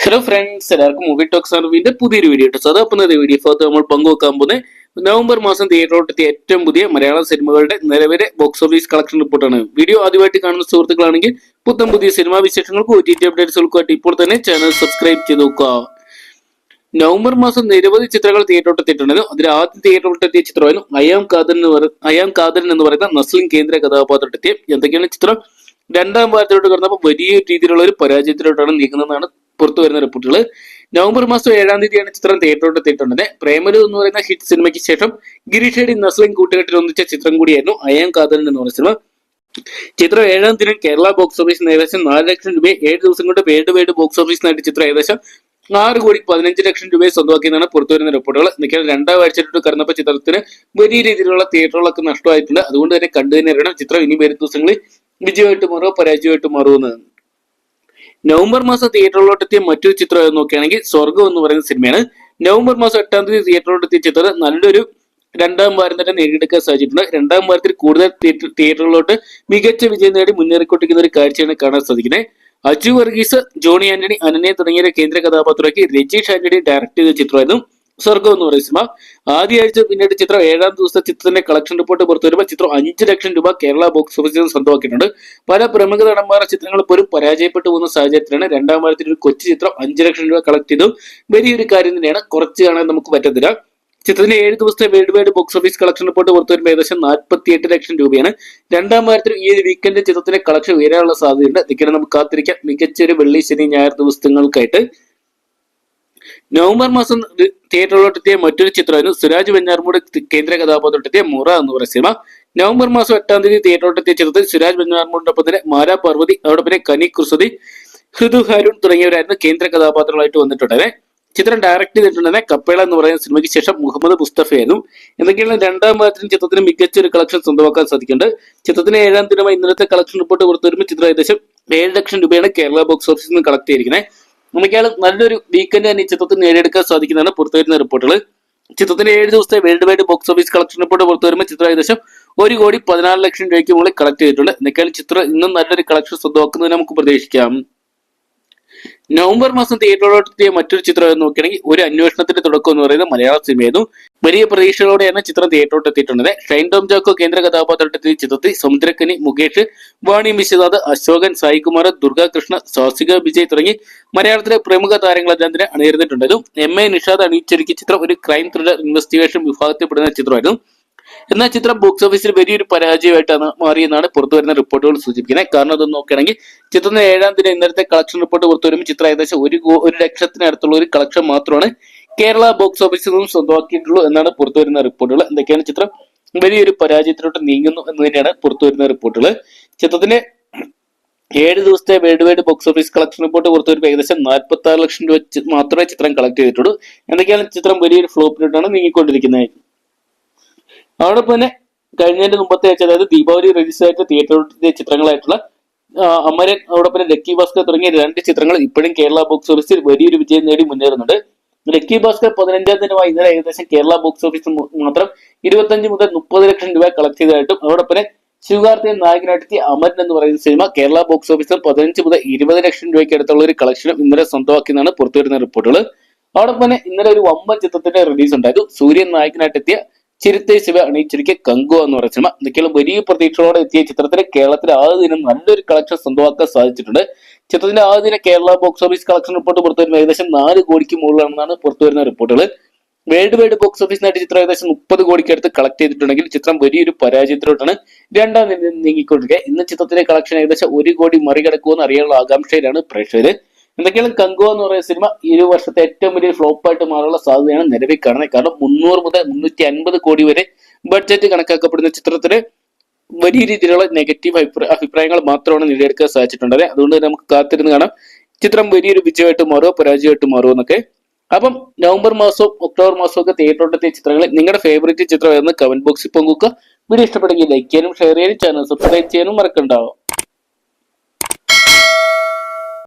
Hello friends എല്ലാവർക്കും movie talks അറിവിന്റെ പുതിയൊരു വീഡിയോ ഇട്ടു അപ്പം വീഡിയോ ഭാഗത്ത് നമ്മൾ പങ്കുവെക്കാൻ പോകുന്നത് നവംബർ മാസം തിയേറ്ററിലെത്തിയ ഏറ്റവും പുതിയ മലയാള സിനിമകളുടെ നിലവിലെ ബോക്സ് ഓഫീസ് കളക്ഷൻ റിപ്പോർട്ടാണ് വീഡിയോ ആദ്യമായിട്ട് കാണുന്ന സുഹൃത്തുക്കളാണെങ്കിൽ പുത്തൻ പുതിയ സിനിമാ വിശേഷങ്ങൾക്കും ഒ ടി ടി ഇപ്പോൾ തന്നെ ചാനൽ സബ്സ്ക്രൈബ് ചെയ്ത് നോക്കുക. നവംബർ മാസം നിരവധി ചിത്രങ്ങൾ തിയേറ്ററിലെത്തിയിട്ടുണ്ടായിരുന്നു അതിൽ ആദ്യം തിയേറ്ററിലെത്തിയ ചിത്രമായിരുന്നു അയാം കാതൻ എന്ന് പറയുന്ന അയാം കാതൻ എന്ന് പറയുന്ന നസ്ലിം കേന്ദ്ര കഥാപാത്രത്തെത്തിയ എന്തൊക്കെയാണ് ചിത്രം? രണ്ടാം വാരത്തിലോട്ട് കടന്നപ്പോൾ വലിയ രീതിയിലുള്ള ഒരു പരാജയത്തിലോട്ടാണ് നീങ്ങുന്നതെന്നാണ് പുറത്തു വരുന്ന റിപ്പോർട്ടുകൾ. നവംബർ മാസം ഏഴാം തീയതിയാണ് ചിത്രം തിയേറ്ററിലോട്ട് എത്തിയിട്ടുണ്ടത് പ്രേമലു എന്ന് പറയുന്ന ഹിറ്റ് സിനിമയ്ക്ക് ശേഷം ഗിരീഷേടി നസ്ലിം കൂട്ടുകെട്ടിൽ ഒന്നിച്ച ചിത്രം കൂടിയായിരുന്നു അയാം കാതൽ എന്ന് പറയുന്ന സിനിമ. ചിത്രം ഏഴാം ദിനം കേരള ബോക്സ് ഓഫീസിൽ ഏകദേശം നാല് ലക്ഷം രൂപയെ ഏഴ് ദിവസം കൊണ്ട് വേൾഡ് വൈഡ് ബോക്സ് ഓഫീസിൽ നേടിയ ചിത്രം ഏകദേശം ആറ് കോടി പതിനഞ്ച് ലക്ഷം രൂപയെ സ്വന്തമാക്കിയെന്നാണ് പുറത്തുവരുന്ന റിപ്പോർട്ടുകൾ. നിൽക്കാൻ രണ്ടാം ആഴ്ചയിലോട്ട് കടന്നപ്പോൾ ചിത്രത്തിന് വലിയ രീതിയിലുള്ള തിയേറ്ററുകളൊക്കെ നഷ്ടമായിട്ടുണ്ട്. അതുകൊണ്ട് തന്നെ കണ്ടുതന്നെ അറിയണം. ചിത്രം ഇനി വരും ദിവസങ്ങളിൽ വിജയമായിട്ട് മാറുമോ പരാജയമായിട്ട് മാറുമെന്ന് നവംബർ മാസം തിയേറ്ററിലോട്ട് എത്തിയ മറ്റൊരു ചിത്രം എന്ന് നോക്കുകയാണെങ്കിൽ സ്വർഗം എന്ന് പറയുന്ന സിനിമയാണ്. നവംബർ മാസം എട്ടാം തീയതി തിയേറ്ററിലോട്ട് എത്തിയ ചിത്രം നല്ലൊരു രണ്ടാം വാരം തന്നെ നേടിയെടുക്കാൻ സാധിച്ചിട്ടുണ്ട്. രണ്ടാം വാരത്തിൽ കൂടുതൽ തിയേറ്ററുകളിലോട്ട് മികച്ച വിജയം നേടി മുന്നേറിക്കൊണ്ടിരിക്കുന്ന ഒരു കാഴ്ചയാണ് കാണാൻ സാധിക്കുന്നത്. അജു വർഗീസ് ജോണി ആന്റണി അനനെ തുടങ്ങിയ കേന്ദ്ര കഥാപാത്രമാക്കി രജീഷ് ആന്റണി ഡയറക്ട് ചെയ്ത ചിത്രമായിരുന്നു. സ്വർഗം എന്ന് പറയുന്ന സിനിമ. ആദ്യ ആഴ്ച പിന്നീട് ചിത്രം ഏഴാം ദിവസത്തെ ചിത്രത്തിന്റെ കളക്ഷൻ റിപ്പോർട്ട് പുറത്തു വരുമ്പോൾ ചിത്രം അഞ്ച് ലക്ഷം രൂപ കേരള ബോക്സ് ഓഫീസിൽ സ്വന്തമാക്കിയിട്ടുണ്ട്. പല പ്രമുഖ നടന്മാരുടെ ചിത്രങ്ങൾ പോലും പരാജയപ്പെട്ടു പോകുന്ന സാഹചര്യത്തിലാണ് രണ്ടാം വാരത്തിൽ ഒരു കൊച്ചു ചിത്രം അഞ്ച് ലക്ഷം രൂപ കളക്ട് ചെയ്തു. വലിയൊരു കാര്യം തന്നെയാണ് കുറച്ച് കാണാൻ നമുക്ക് പറ്റത്തില്ല. ചിത്രത്തിന്റെ ഏഴ് ദിവസത്തെ world wide box office collection report പുറത്തു വരുമ്പോൾ ഏകദേശം നാൽപ്പത്തിയെട്ട് ലക്ഷം രൂപയാണ്. രണ്ടാം വാരത്തിൽ ഈ ഒരു വീക്കെൻഡ് ചിത്രത്തിന്റെ കളക്ഷൻ ഉയരാനുള്ള സാധ്യതയുണ്ട്. ഇതിങ്ങനെ നമുക്ക് കാത്തിരിക്കാം. മികച്ച ഒരു വെള്ളി ശനി ഞായർ ദിവസങ്ങൾക്കായിട്ട്. നവംബർ മാസം തിയേറ്ററിലോട്ടെത്തിയ മറ്റൊരു ചിത്രമായിരുന്നു സുരാജ് വെഞ്ഞാർമൂട് കേന്ദ്ര കഥാപാത്രത്തെത്തിയ മുറ എന്ന് പറയുന്ന സിനിമ. നവംബർ മാസം എട്ടാം തീയതി തിയേറ്ററിലോട്ടെത്തിയ ചിത്രത്തിൽ സുരാജ് വെഞ്ഞാർമൂടിനൊപ്പം തന്നെ മാരാ പാർവതി അതോടൊപ്പം കനി കുർസതി ഹൃദു ഹാരൂൺ തുടങ്ങിയവരായിരുന്നു കേന്ദ്ര കഥാപാത്രങ്ങളായിട്ട് വന്നിട്ടുണ്ടായത് ചിത്രം ഡയറക്ട് ചെയ്തിട്ടുണ്ടെങ്കിൽ കപ്പേള എന്ന് പറയുന്ന സിനിമയ്ക്ക് ശേഷം മുഹമ്മദ് മുസ്തഫയായിരുന്നു എന്തൊക്കെയാണ് രണ്ടാം ഭാഗത്തിന് ചിത്രത്തിന് മികച്ച ഒരു കളക്ഷൻ സ്വന്തമാക്കാൻ സാധിക്കുന്നുണ്ട്. ചിത്രത്തിന് ഏഴാം ദിനമായി ഇന്നലത്തെ കളക്ഷൻ റിപ്പോർട്ട് പുറത്തു വരുമ്പോൾ ചിത്രം ഏകദേശം ഏഴ് ലക്ഷം രൂപയാണ് കേരള ബോക്സ് ഓഫീസിൽ നിന്ന് കളക്ട് ചെയ്തിരിക്കുന്നത് നമുക്കാണ് നല്ലൊരു വീക്കെൻഡ് തന്നെ ഈ ചിത്രത്തിന് നേടിയെടുക്കാൻ സാധിക്കുന്നതാണ് പുറത്തു വരുന്ന റിപ്പോർട്ടുകൾ. ചിത്രത്തിന്റെ ഏഴ് ദിവസത്തെ world wide box office collection report പുറത്തു വരുമ്പോൾ ചിത്രം ഏകദേശം ഒരു കോടി പതിനാറ് ലക്ഷം രൂപയ്ക്ക് മുകളിൽ കളക്ട് ചെയ്തിട്ടുണ്ട്. എന്നൊക്കെയാണ് ചിത്രം ഇന്നും നല്ലൊരു കളക്ഷൻ സ്വന്തമാക്കുന്നത് നമുക്ക് പ്രതീക്ഷിക്കാം. നവംബർ മാസം തിയേറ്ററിലോട്ടെത്തിയ മറ്റൊരു ചിത്രം എന്ന് നോക്കുകയാണെങ്കിൽ ഒരു അന്വേഷണത്തിന്റെ തുടക്കം എന്ന് പറയുന്നത് മലയാള സിനിമയായിരുന്നു. വലിയ പ്രതീക്ഷകളോടെയാണ് ചിത്രം തിയേറ്ററിലോട്ട് എത്തിയിട്ടുള്ളത്. ഷൈൻ ടോം ജാക്കോ കേന്ദ്ര കഥാപാത്രത്തിൽ ചിത്രത്തിൽ സമുദ്രക്കനി മുകേഷ് വാണി വിശ്വനാഥ് അശോകൻ സായികുമാർ ദുർഗാകൃഷ്ണ സ്വാസിക വിജയ് തുടങ്ങി മലയാളത്തിലെ പ്രമുഖ താരങ്ങളെല്ലാം തന്നെ അണിയിരുന്നിട്ടുണ്ടായിരുന്നു എം എ നിഷാദ് അണിയിച്ചൊരുക്കിയ ചിത്രം ഒരു ക്രൈം ത്രില്ലർ ഇൻവെസ്റ്റിഗേഷൻ വിഭാഗത്തിൽപ്പെടുന്ന ചിത്രമായിരുന്നു. എന്നാൽ ചിത്രം ബോക്സ് ഓഫീസിൽ വലിയൊരു പരാജയമായിട്ടാണ് മാറിയെന്നാണ് പുറത്തുവരുന്ന റിപ്പോർട്ടുകൾ സൂചിപ്പിക്കുന്നത്. കാരണം അതൊന്ന് നോക്കുകയാണെങ്കിൽ ചിത്രത്തിന്റെ ഏഴാം ദിനം ഇന്നലത്തെ കളക്ഷൻ റിപ്പോർട്ട് പുറത്തു വരുമ്പോൾ ചിത്രം ഏകദേശം ഒരു ഒരു ലക്ഷത്തിനടുത്തുള്ള ഒരു കളക്ഷൻ മാത്രമാണ് കേരള ബോക്സ് ഓഫീസിൽ നിന്നും സ്വന്തമാക്കിയിട്ടുള്ളൂ എന്നാണ് പുറത്തുവരുന്ന റിപ്പോർട്ടുകൾ എന്തൊക്കെയാണ് ചിത്രം? വലിയൊരു പരാജയത്തിലോട്ട് നീങ്ങുന്നു എന്ന് തന്നെയാണ് പുറത്തു വരുന്ന റിപ്പോർട്ടുകൾ ചിത്രത്തിന്റെ ഏഴ് ദിവസത്തെ world wide box office collection report പുറത്തു വരുമ്പോൾ ഏകദേശം നാൽപ്പത്തി ആറ് ലക്ഷം രൂപ മാത്രമേ ചിത്രം കളക്ട് ചെയ്തിട്ടുള്ളൂ. എന്തൊക്കെയാണ് ചിത്രം വലിയൊരു ഫ്ലോപ്പിലോട്ടാണ് നീങ്ങിക്കൊണ്ടിരിക്കുന്നത്? അതോടൊപ്പം തന്നെ കഴിഞ്ഞതിന്റെ മുമ്പത്തെ ആഴ്ച അതായത് ദീപാവലി റിലീസ് ആയിട്ട് തിയേറ്ററിലെ ചിത്രങ്ങളായിട്ടുള്ള അമരൻ അതോടൊപ്പം ലക്കി ഭാസ്കർ തുടങ്ങിയ രണ്ട് ചിത്രങ്ങൾ ഇപ്പോഴും കേരള ബോക്സ് ഓഫീസിൽ വലിയൊരു വിജയം നേടി മുന്നേറുന്നുണ്ട്. ലക്കി ഭാസ്കർ പതിനഞ്ചാം ദിനമായി ഇന്നലെ ഏകദേശം കേരള ബോക്സ് ഓഫീസിൽ മാത്രം ഇരുപത്തഞ്ച് മുതൽ മുപ്പത് ലക്ഷം രൂപ കളക്ട് ചെയ്തതായിട്ടും അതോടൊപ്പം തന്നെ ശിവകാർത്തിയൻ നായകനായിട്ടെത്തിയ അമരൻ എന്ന് പറയുന്ന സിനിമ കേരള ബോക്സ് ഓഫീസിൽ പതിനഞ്ച് മുതൽ ഇരുപത് ലക്ഷം രൂപയ്ക്ക് അടുത്തുള്ള ഒരു കളക്ഷനും ഇന്നലെ സ്വന്തമാക്കിയെന്നാണ് പുറത്തുവരുന്ന റിപ്പോർട്ടുകൾ. അതോടൊപ്പം തന്നെ ഇന്നലെ ഒരു വമ്പൻ ചിത്രത്തിന്റെ റിലീസ് ഉണ്ടായിരുന്നു. സൂര്യൻ നായകനായിട്ടെത്തിയ ചിരുത്തെ ശിവ അണിയിച്ചിരിക്കെ കങ്കു എന്ന് പറയുന്ന സിനിമ. എന്തൊക്കെയാണ് വലിയ പ്രതീക്ഷകളോടെ എത്തിയ ചിത്രത്തിന് കേരളത്തിൽ ആദ്യ ദിനം നല്ലൊരു കളക്ഷൻ സ്വന്തമാക്കാൻ സാധിച്ചിട്ടുണ്ട്. ചിത്രത്തിന്റെ ആദ്യ ദിന Kerala box office collection report പുറത്തു വരുമ്പോൾ ഏകദേശം നാല് കോടിക്ക് മുകളിലാണെന്നാണ് പുറത്തു വരുന്ന റിപ്പോർട്ടുകൾ. വേൾഡ് വൈഡ് ബോക്സ് ഓഫീസ് നേടിയ ചിത്രം ഏകദേശം മുപ്പത് കോടിക്ക് അടുത്ത് കളക്ട് ചെയ്തിട്ടുണ്ടെങ്കിൽ ചിത്രം വലിയൊരു പരാജയത്തിലോട്ടാണ് രണ്ടാം ദിനം നീങ്ങിക്കൊണ്ടിരിക്കുക. ഇന്ന് ചിത്രത്തിലെ കളക്ഷൻ ഏകദേശം ഒരു കോടി മറികടക്കുമെന്ന് അറിയാനുള്ള ആകാംക്ഷയിലാണ് പ്രേക്ഷകര്. എന്തൊക്കെയാണ് കങ്കുവ എന്ന് പറയുന്ന സിനിമ ഈ ഒരു വർഷത്തെ ഏറ്റവും വലിയ ഫ്ലോപ്പ് ആയിട്ട് മാറാനുള്ള സാധ്യതയാണ് നിലവിൽ കാണുന്നത്. കാരണം മുന്നൂറ് മുതൽ മുന്നൂറ്റി അൻപത് കോടി വരെ ബഡ്ജറ്റ് കണക്കാക്കപ്പെടുന്ന ചിത്രത്തിന് വലിയ രീതിയിലുള്ള നെഗറ്റീവ് അഭിപ്രായ അഭിപ്രായങ്ങൾ മാത്രമാണ് നേടിയെടുക്കാൻ സാധിച്ചിട്ടുള്ളത് അതുകൊണ്ട് തന്നെ നമുക്ക് കാത്തിരുന്ന് കാണാം. ചിത്രം വലിയൊരു വിജയമായിട്ട് മാറുമോ പരാജയമായിട്ട് മാറുമോ എന്നൊക്കെ. അപ്പം നവംബർ മാസവും ഒക്ടോബർ മാസവും ഒക്കെ തിയേറ്ററിലെത്തിയ ചിത്രങ്ങൾ നിങ്ങളുടെ ഫേവറേറ്റ് ചിത്രം എന്ന് കമന്റ് ബോക്സിൽ പങ്കുവെക്കുക. വീഡിയോ ഇഷ്ടപ്പെടുമെങ്കിൽ ലൈക്ക് ചെയ്യാനും ഷെയർ ചെയ്യാനും ചാനൽ സബ്സ്ക്രൈബ് ചെയ്യാനും മറക്കണ്ടാവും